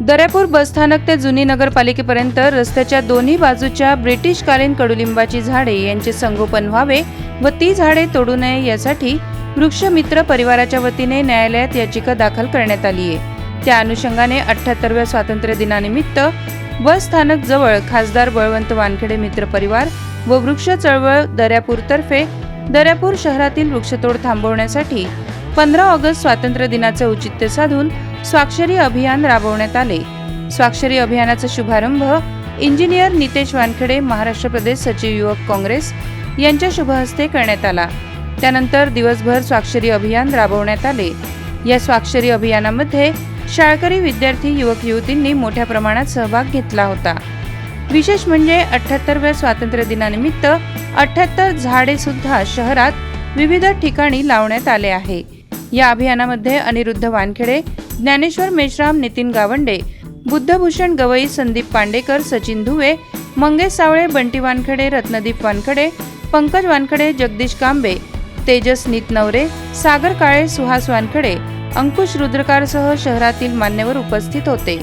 दर्यापूर बसस्थानक ते जुनी नगरपालिकेपर्यंत रस्त्याच्या दोन्ही बाजूच्या ब्रिटिशकालीन कडुलिंबाची झाडे यांचे संगोपन व्हावे व ती झाडे तोडू नये यासाठी वृक्षमित्र परिवाराच्या वतीने न्यायालयात याचिका दाखल करण्यात आली आहे. त्या अनुषंगाने अठ्ठ्याहत्तरव्या स्वातंत्र्य दिनानिमित्त बसस्थानक जवळ खासदार बळवंत वानखेडे मित्र परिवार व वृक्ष चळवळ दर्यापूरतर्फे दर्यापूर शहरातील वृक्षतोड थांबवण्यासाठी पंधरा ऑगस्ट स्वातंत्र्य दिनाचे औचित्य साधून स्वाक्षरी अभियान राबवण्यात आले. स्वाक्षरी अभियानाचा शुभारंभ इंजिनियर नितेश वानखेडे महाराष्ट्र प्रदेश सचिव युवक काँग्रेस यांच्या शुभहस्ते करण्यात आला. त्यानंतर दिवसभर स्वाक्षरी अभियान राबवण्यात आले. या स्वाक्षरी अभियानामध्ये शाळकरी विद्यार्थी युवक युवतींनी मोठ्या प्रमाणात सहभाग घेतला होता. विशेष म्हणजे अठ्ठ्याहत्तरव्या स्वातंत्र्य दिनानिमित्त अठ्ठ्याहत्तर झाडे सुद्धा शहरात विविध ठिकाणी लावण्यात आले आहे. या अभियानामध्ये अनिरुद्ध वानखेडे ज्ञानेश्वर मेश्राम नितीन गावंडे बुद्धभूषण गवई संदीप पांडेकर सचिन धुवे मंगेश सावळे बंटी वानखडे रत्नदीप वानखडे पंकज वानखडे जगदीश कांबे तेजस नीतनवरे सागर काळे सुहास वानखडे अंकुश रुद्रकारसह शहरातील मान्यवर उपस्थित होते.